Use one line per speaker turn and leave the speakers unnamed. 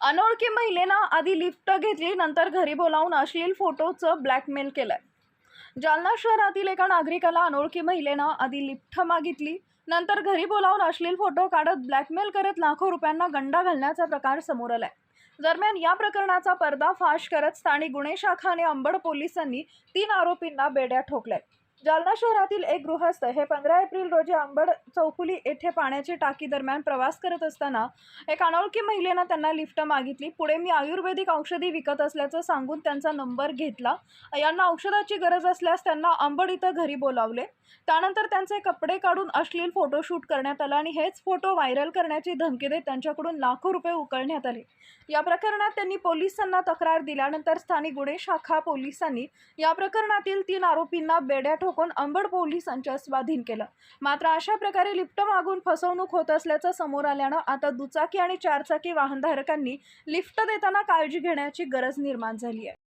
अनोळखी महिलेनं आधी लिफ्ट घेतली नंतर घरी बोलावून अश्लील फोटोचं ब्लॅकमेल केलंय. जालना शहरातील एका नागरिकाला अनोळखी महिलेनं आधी लिफ्ट मागितली नंतर घरी बोलावून अश्लील फोटो काढत ब्लॅकमेल करत लाखो रुपयांना गंडा घालण्याचा प्रकार समोर आलाय. दरम्यान या प्रकरणाचा पर्दाफाश करत स्थानिक गुन्हे शाखा आणि अंबड पोलिसांनी तीन आरोपींना बेड्या ठोकल्यात. जालना शहरातील एक गृहस्थ हे पंधरा एप्रिल रोजी अंबड चौफुली येथे पाण्याची टाकी दरम्यान प्रवास करत असताना एक अनोळखी महिलेनं त्यांना लिफ्ट मागितली. पुढे मी आयुर्वेदिक औषधी विकत असल्याचं सांगून त्यांचा नंबर घेतला. यांना औषधाची गरज असल्यास त्यांना अंबड इथं घरी बोलावले. त्यानंतर त्यांचे कपडे काढून अश्लील फोटोशूट करण्यात आला आणि हेच फोटो व्हायरल करण्याची धमकी देत त्यांच्याकडून लाखो रुपये उकळण्यात आले. या प्रकरणात त्यांनी पोलिसांना तक्रार दिल्यानंतर स्थानिक गुन्हे शाखा पोलिसांनी या प्रकरणातील तीन आरोपींना बेड्या ठोकून अंबड पोलिसांच्या स्वाधीन केलं. मात्र अशा प्रकारे लिफ्ट मागून फसवणूक होत असल्याचं समोर आल्यानं आता दुचाकी आणि चारचाकी वाहनधारकांनी लिफ्ट देताना काळजी घेण्याची गरज निर्माण झाली आहे.